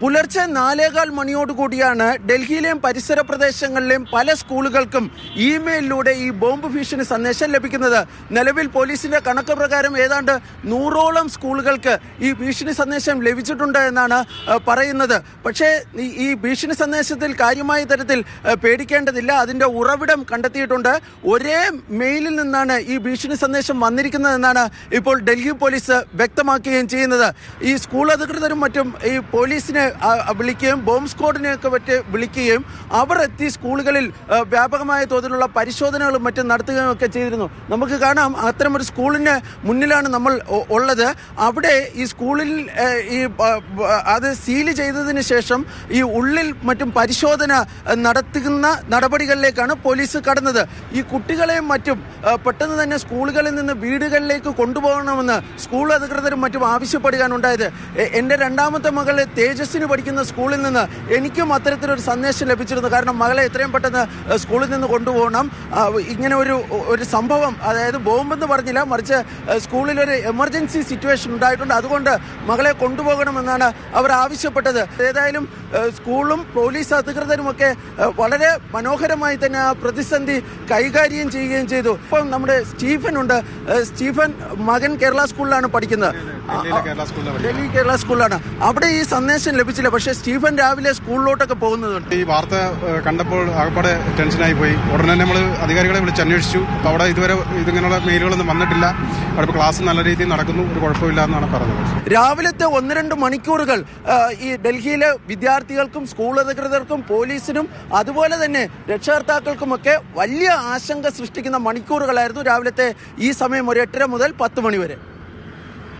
പുലർച്ചെ നാലേകാൽ മണിയോടുകൂടിയാണ് ഡൽഹിയിലെയും പരിസര പ്രദേശങ്ങളിലെയും പല സ്കൂളുകൾക്കും ഇമെയിലിലൂടെ ഈ ബോംബ് ഭീഷണി സന്ദേശം ലഭിക്കുന്നത്. നിലവിൽ പോലീസിന്റെ കണക്ക് പ്രകാരം ഏതാണ്ട് നൂറോളം സ്കൂളുകൾക്ക് ഈ ഭീഷണി സന്ദേശം ലഭിച്ചിട്ടുണ്ട് എന്നാണ് പറയുന്നത്. പക്ഷേ ഈ- ഭീഷണി സന്ദേശത്തിൽ കാര്യമായ തരത്തിൽ പേടിക്കേണ്ടതില്ല. അതിന്റെ ഉറവിടം കണ്ടെത്തിയിട്ടുണ്ട്. ഒരേ മെയിലിൽ നിന്നാണ് ഈ ഭീഷണി സന്ദേശം വന്നിരിക്കുന്നതെന്നാണ് ഇപ്പോൾ ഡൽഹി പോലീസ് വ്യക്തമാക്കുകയും ചെയ്യുന്നത്. ഈ സ്കൂൾ അധികൃതരും മറ്റും ഈ പോലീസിനെ വിളിക്കുകയും ബോംബ് സ്ക്വാഡിനെയൊക്കെ പറ്റി വിളിക്കുകയും അവർ എത്തി സ്കൂളുകളിൽ വ്യാപകമായ തോതിലുള്ള പരിശോധനകളും മറ്റും നടത്തുകയും ഒക്കെ ചെയ്തിരുന്നു. നമുക്ക് കാണാം അത്തരമൊരു സ്കൂളിന് മുന്നിലാണ് നമ്മൾ ഉള്ളത്. അവിടെ ഈ സ്കൂളിൽ ഈ അത് സീൽ ചെയ്തതിന് ശേഷം ഈ ഉള്ളിൽ മറ്റും പരിശോധന നടത്തുന്ന നടപടികളിലേക്കാണ് പോലീസ് കടന്നത്. ഈ കുട്ടികളെയും മറ്റും പെട്ടെന്ന് തന്നെ സ്കൂളുകളിൽ നിന്ന് വീടുകളിലേക്ക് കൊണ്ടുപോകണമെന്ന് സ്കൂൾ അധികൃതരും മറ്റും ആവശ്യപ്പെടുകയാണ് ഉണ്ടായത്. എന്റെ രണ്ടാമത്തെ മകൾ തേജസ്വിനി പഠിക്കുന്ന സ്കൂളിൽ നിന്ന് എനിക്കും അത്തരത്തിലൊരു സന്ദേശം ലഭിച്ചിരുന്നു. കാരണം മകളെ എത്രയും പെട്ടെന്ന് സ്കൂളിൽ നിന്ന് കൊണ്ടുപോകണം. ഇങ്ങനെ ഒരു ഒരു സംഭവം അതായത് ബോംബെന്ന് പറഞ്ഞില്ല മറിച്ച് സ്കൂളിലൊരു എമർജൻസി സിറ്റുവേഷൻ ഉണ്ടായിട്ടുണ്ട്. അതുകൊണ്ട് മകളെ കൊണ്ടുപോകണമെന്നാണ് അവർ ആവശ്യപ്പെട്ടത്. ഏതായാലും സ്കൂളും പോലീസ് അധികൃതരുമൊക്കെ വളരെ മനോഹരമായി തന്നെ ആ പ്രതിസന്ധി കൈകാര്യം ചെയ്യുകയും ചെയ്തു. ഇപ്പം നമ്മുടെ സ്റ്റീഫൻ ഉണ്ട്. സ്റ്റീഫൻ മകൻ കേരള സ്കൂളിലാണ് പഠിക്കുന്നത്. ഡൽഹി കേരള സ്കൂളിലാണ്. അവിടെ ഈ സന്ദേശം ലഭിച്ചില്ല. പക്ഷെ സ്റ്റീഫൻ രാവിലെ സ്കൂളിലോട്ടൊക്കെ പോകുന്നതുണ്ട് ഈ വാർത്ത കണ്ടപ്പോൾ ആകപ്പാടെ ടെൻഷനായി പോയി. ഉടനെ നമ്മൾ അധികാരികളെ വിളിച്ച് അന്വേഷിച്ചു. അപ്പോൾ അവിടെ ഇതുവരെ ഇതിങ്ങനെയുള്ള മെയിലുകളൊന്നും വന്നിട്ടില്ല. അവിടെ ക്ലാസ് നല്ല രീതിയിൽ നടക്കുന്നു. ഒരു കുഴപ്പമില്ല എന്നാണ് പറഞ്ഞത്. രാവിലത്തെ ഒന്ന് രണ്ട് മണിക്കൂറുകൾ ഈ ഡൽഹിയിലെ വിദ്യാർത്ഥികൾക്കും സ്കൂൾ അധികൃതർക്കും പോലീസിനും അതുപോലെ തന്നെ രക്ഷകർത്താക്കൾക്കുമൊക്കെ വലിയ ആശങ്ക സൃഷ്ടിക്കുന്ന മണിക്കൂറുകളായിരുന്നു രാവിലത്തെ ഈ സമയം ഒരു എട്ടര മുതൽ പത്ത് മണി വരെ.